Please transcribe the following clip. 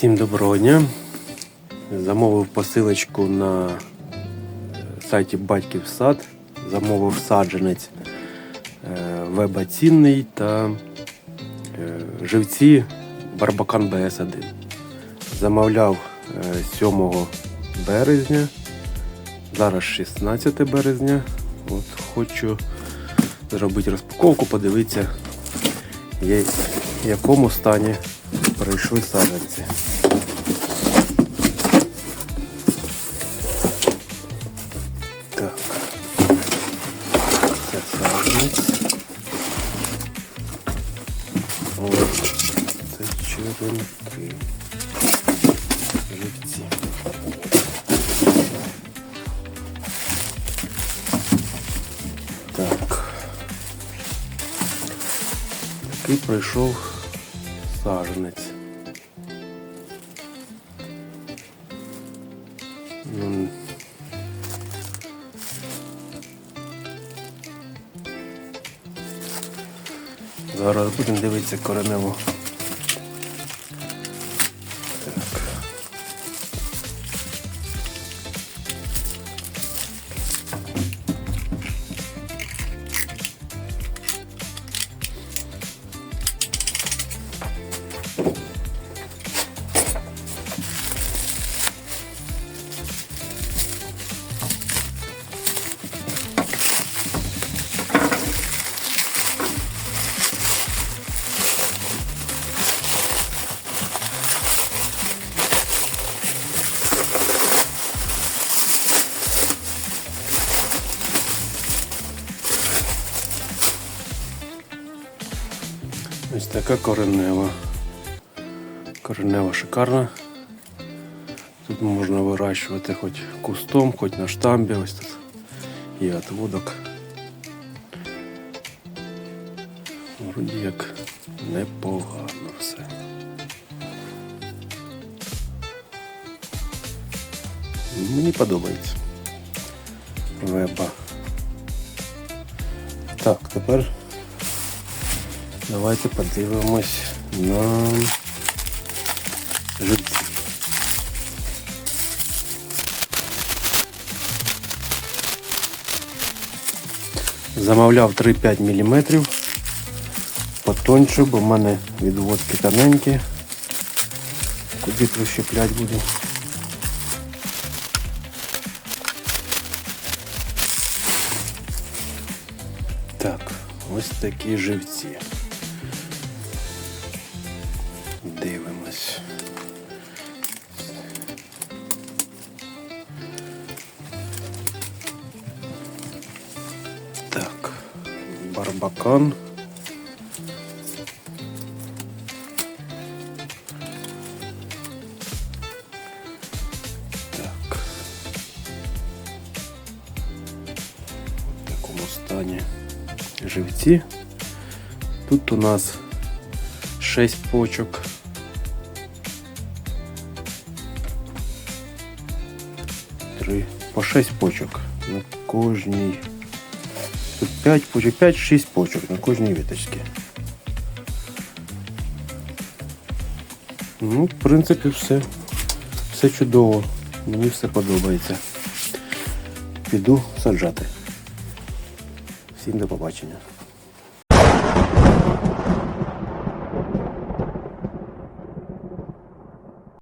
Всім доброго дня. Замовив посилочку на е, сайті Батьків сад. Замовив саджанець е, веба цінний та е, живці Барбакан БС1. Замовляв е, 7 березня. Зараз 16 березня. От хочу зробити розпаковку, подивитися, в якому стані прийшли саджанці. Так. Це саджанець. Ось. Це черенки. Живці. Так. Такий пройшов саджанець. Ну, Зараз будемо дивитися коренево. Ось така коренева. Коренева шикарна. Тут можна вирощувати хоч кустом, хоч на штамбі. Ось тут є отводок. Вроді як непогано все. Мені подобається. Веба. Так, тепер Давайте подивимось на живці. Замовляв 3-5 мм. Потоньше, бо в мене відводки тоненькі. Куди прищеплять буду. Так, ось такі живці. Барбакан. Так. В такому стані живці. Тут у нас 6 почок. Три. По 6 почок на кожній. Тут 5 почок, 5-6 почок на кожній віточці. Ну, в принципі, все. Все чудово. Мені все подобається. Піду саджати. Всім до побачення.